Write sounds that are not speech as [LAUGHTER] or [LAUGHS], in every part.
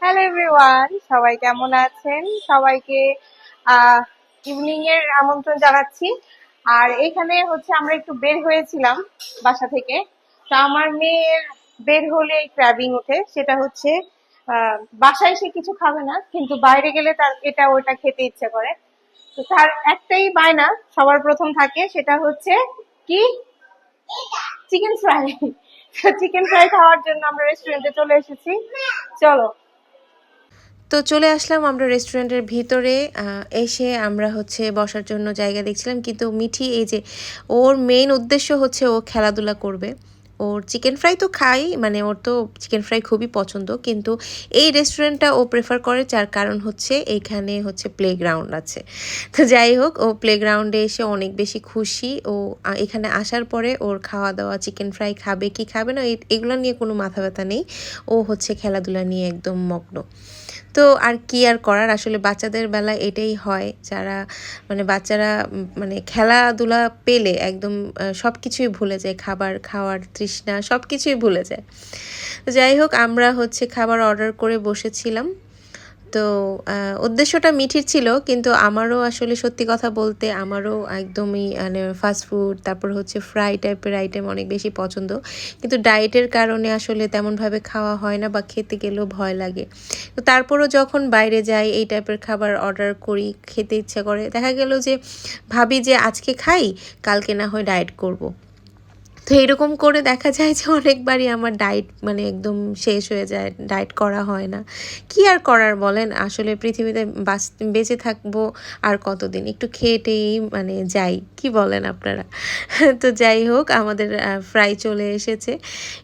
Hello everyone সবাই কেমন আছেন? সবাইকে ইভিনিং এর আমন্ত্রণ জানাচ্ছি। আর এখানে হচ্ছে আমরা একটু বের হয়েছিলাম বাসা থেকে। তো আমার মেয়ের বের হলে ক্র্যাবিং ওঠে সেটা হচ্ছে বাসায় সে কিছু খাবে না, কিন্তু বাইরে গেলে তার এটা ওটা খেতে ইচ্ছে করে। তো তার একটাই বায়না সবার প্রথম থাকে, সেটা হচ্ছে কি? চিকেন ফ্রাই চিকেন ফ্রাই খাওয়ার জন্য আমরা রেস্টুরেন্টে চলে এসেছি। চলো তো চলে আসলাম আমরা রেস্টুরেন্টের ভিতরে এসে আমরা হচ্ছে বসার জন্য জায়গা দেখছিলাম, কিন্তু মিঠি এই যে ওর মেইন উদ্দেশ্য হচ্ছে ও খেলাধুলা করবে। ওর চিকেন ফ্রাই তো খাই মানে ওর তো চিকেন ফ্রাই খুবই পছন্দ, কিন্তু এই রেস্টুরেন্টটা ও প্রেফার করে, যার কারণ হচ্ছে এইখানে হচ্ছে প্লেগ্রাউন্ড আছে। তো যাই হোক, ও প্লেগ্রাউন্ডে এসে অনেক বেশি খুশি, ও এখানে আসার পরে ওর খাওয়া দাওয়া চিকেন ফ্রাই খাবে কি খাবে না এগুলো নিয়ে কোনো মাথা ব্যথা নেই, ও হচ্ছে খেলাধুলা নিয়ে একদম মগ্ন। তো আর কি আর করার, আসলে বাচ্চাদের বেলা এটাই হয়, যারা মানে বাচ্চারা মানে খেলাধুলা পেলে একদম সব কিছুই ভুলে যায়, খাবার খাওয়ার তৃষ্ণা সব কিছুই ভুলে যায়। তো যাই হোক, আমরা হচ্ছে খাবার অর্ডার করে বসেছিলাম। তো উদ্দেশ্যটা মিঠির ছিল, কিন্তু আমারও আসলে সত্যি কথা বলতে আমারও একদমই মানে ফাস্ট ফুড তারপর হচ্ছে ফ্রাই টাইপের আইটেম অনেক বেশি পছন্দ। কিন্তু ডায়েটের কারণে আসলে তেমনভাবে খাওয়া হয় না বা খেতে গেলেও ভয় লাগে। তো তারপরও যখন বাইরে যাই, এই টাইপের খাবার অর্ডার করি, খেতে ইচ্ছা করে, দেখা গেল যে ভাবি যে আজকে খাই, কালকে না হয় ডায়েট করব। তো এরকম করে দেখা যায় যে অনেকবারই আমার ডায়েট মানে একদম শেষ হয়ে যায় ডায়েট করা হয় না। কি আর করার বলেন? আসলে পৃথিবীতে বাঁচ- বেঁচে থাকব আর কতদিন? একটু খেটেই মানে যাই, কি বলেন আপনারা? [LAUGHS] তো যাই হোক, আমাদের ফ্রাই চলে এসেছে।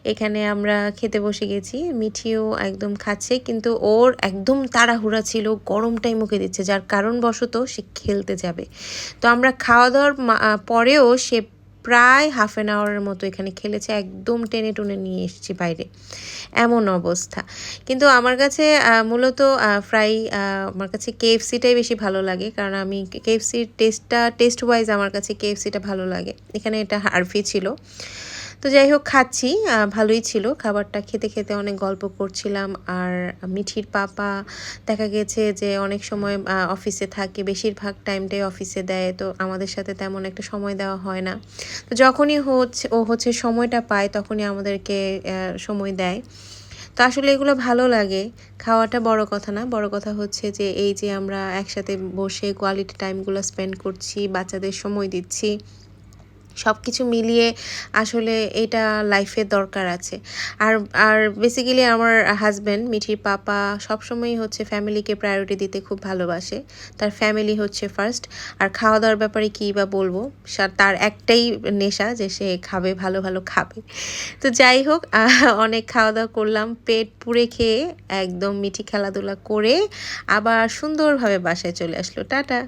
এখানে আমরা খেতে বসে গেছি, মিঠিও একদম খাচ্ছে, কিন্তু ওর একদম তাড়াহুড়া ছিল, গরমটাই মুখে দিচ্ছে, যার কারণবশত সে খেলতে যাবে। তো আমরা খাওয়া দাওয়ার পরেও সে প্রায় হাফ অ্যান আওয়ারের মতো এখানে খেলেছে, একদম টেনে টুনে নিয়ে এসেছি বাইরে। এমন অবস্থা। কিন্তু আমার কাছে মূলত ফ্রাই আমার কাছে কেএফসিটাই বেশি ভালো লাগে। কারণ আমি কেএফসির টেস্টটা টেস্ট ওয়াইজ আমার কাছে কেএফসিটা ভালো লাগে। এখানে এটা হারফি ছিল। তো যাই হোক, খাচ্ছি। ভালোই ছিল। খাবারটা খেতে খেতে অনেক গল্প করছিলাম। আর মিঠির পাপা দেখা গেছে যে অনেক সময় অফিসে থাকে। বেশিরভাগ টাইমটাই অফিসে দেয়। তো আমাদের সাথে তেমন একটা সময় দেওয়া হয় না। তো যখনই হচ্ছে, ও হচ্ছে সময়টা পায়, তখনই আমাদেরকে সময় দেয়। তো আসলে এগুলো ভালো লাগে। খাওয়াটা বড় কথা না। বড় কথা হচ্ছে যে এই যে আমরা একসাথে বসে কোয়ালিটি টাইমগুলো স্পেন্ড করছি, বাচ্চাদের সময় দিচ্ছি সব কিছু মিলিয়ে আসলে এটা লাইফে দরকার আছে। আর আর বেসিক্যালি আমার হাজব্যান্ড মিঠির পাপা সবসময়ই হচ্ছে ফ্যামিলিকে প্রায়োরিটি দিতে খুব ভালোবাসে। তার ফ্যামিলি হচ্ছে ফার্স্ট আর খাওয়া দাওয়ার ব্যাপারে কী বা বলব তার একটাই নেশা যে সে খাবে, ভালো ভালো খাবে। তো যাই হোক অনেক খাওয়া দাওয়া করলাম, পেট পুড়ে খেয়ে একদম মিঠি খেলাধুলা করে আবার সুন্দরভাবে বাসায় চলে আসলো। টাটা!